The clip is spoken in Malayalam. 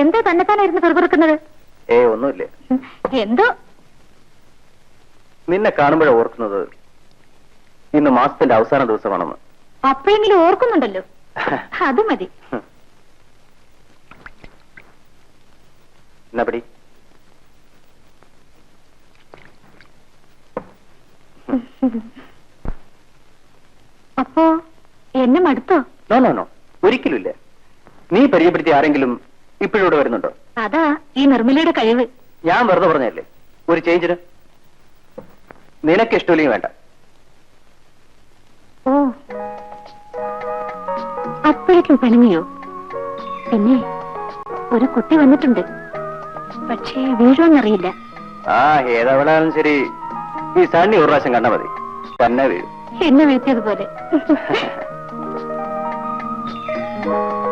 എന്തോ തന്നെത്താനായിരുന്നു പെറുപെറുക്കുന്നത്? ഏ ഒന്നുമില്ല. എന്തോ? നിന്നെ കാണുമ്പോഴേ ഓർക്കുന്നത് ഇന്ന് മാസത്തിന്റെ അവസാന ദിവസമാണെന്ന്. അപ്പോഴെങ്കിലും ഓർക്കുന്നുണ്ടല്ലോ. അത് മതി. എന്നാ അപ്പോ എന്നെ മടുത്തോ? No no no. ഒരിക്കലുമില്ല. നീ പരിചയപ്പെടുത്തിയ ആരെങ്കിലും ഇപ്പോഴിവിടെ വരുന്നുണ്ടോ. അതാ ഈ നിർമ്മലയുടെ കഴിവ്. ഞാൻ വെറുതെ പറഞ്ഞല്ലേ ഒരു ചേഞ്ചിന് നിനക്ക് ഇഷ്ടമില്ലെങ്കിൽ വേണ്ട. ഓ. അപ്പോഴേക്കും പിണങ്ങിയോ പിന്നെ ഒരു കുട്ടി വന്നിട്ടുണ്ട്. പക്ഷേ വീഴുമെന്നറിയില്ല ആ ഏതവളാലും ശരി. ഈ സണ്ണി ഒരു പ്രാവശ്യം കണ്ടാ മതി. തന്നെ വീഴും. എന്നെ വീഴ്ത്തിയതുപോലെ